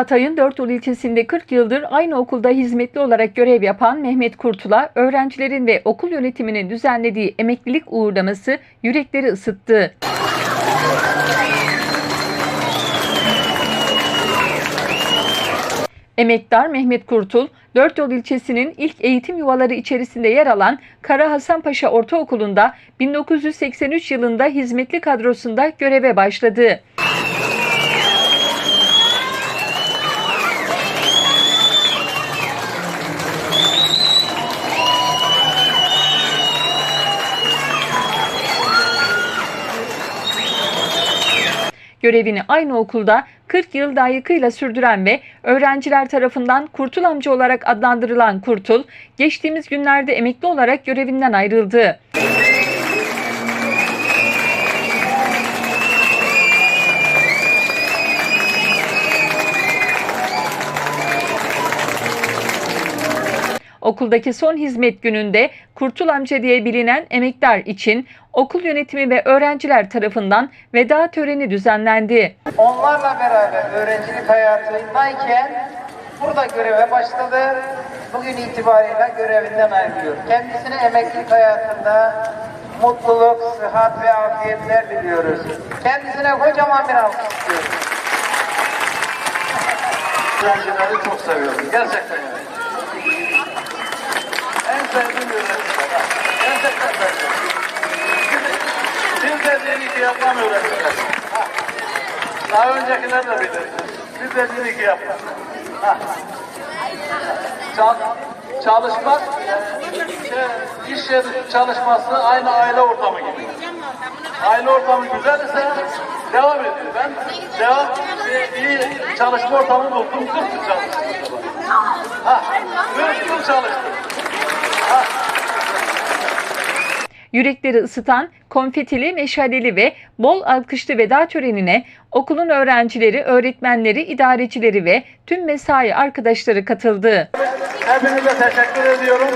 Hatay'ın Dörtyol ilçesinde 40 yıldır aynı okulda hizmetli olarak görev yapan Mehmet Kurtul'a öğrencilerin ve okul yönetiminin düzenlediği emeklilik uğurlaması yürekleri ısıttı. Emektar Mehmet Kurtul, Dörtyol ilçesinin ilk eğitim yuvaları içerisinde yer alan Kara Hasanpaşa Ortaokulu'nda 1983 yılında hizmetli kadrosunda göreve başladı. Görevini aynı okulda 40 yıl layıkıyla sürdüren ve öğrenciler tarafından Kurtul amca olarak adlandırılan Kurtul, geçtiğimiz günlerde emekli olarak görevinden ayrıldı. Okuldaki son hizmet gününde Kurtul amca diye bilinen emektar için okul yönetimi ve öğrenciler tarafından veda töreni düzenlendi. Onlarla beraber öğrencilik hayatındayken burada göreve başladı. Bugün itibariyle görevinden ayrılıyor. Kendisine emeklilik hayatında mutluluk, sıhhat ve afiyetler diliyoruz. Kendisine kocaman bir alkış istiyoruz. öğrencileri çok seviyorum. Gerçekten öğrenciler. ha. Gerçekten seviyorum. Siz dediğini ki yapan öğrenciler. Ha. Daha öncekiler de bilir. Siz dediğini ki yapan. Ha. Çal, çalışmak, şey, iş yeri çalışması aynı aile ortamı gibi. Aile ortamı güzel ise devam ediyor. Ben devam e, iyi çalışma ortamı buldum. 40 yıl çalıştım. Ha, 40 yıl çalıştım. Yürekleri ısıtan konfetili, meşaleli ve bol alkışlı veda törenine okulun öğrencileri, öğretmenleri, idarecileri ve tüm mesai arkadaşları katıldı. Hepinize teşekkür ediyorum.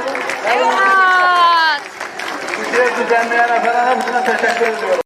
Hepinize düzenleyen efendim hepsine teşekkür ediyorum.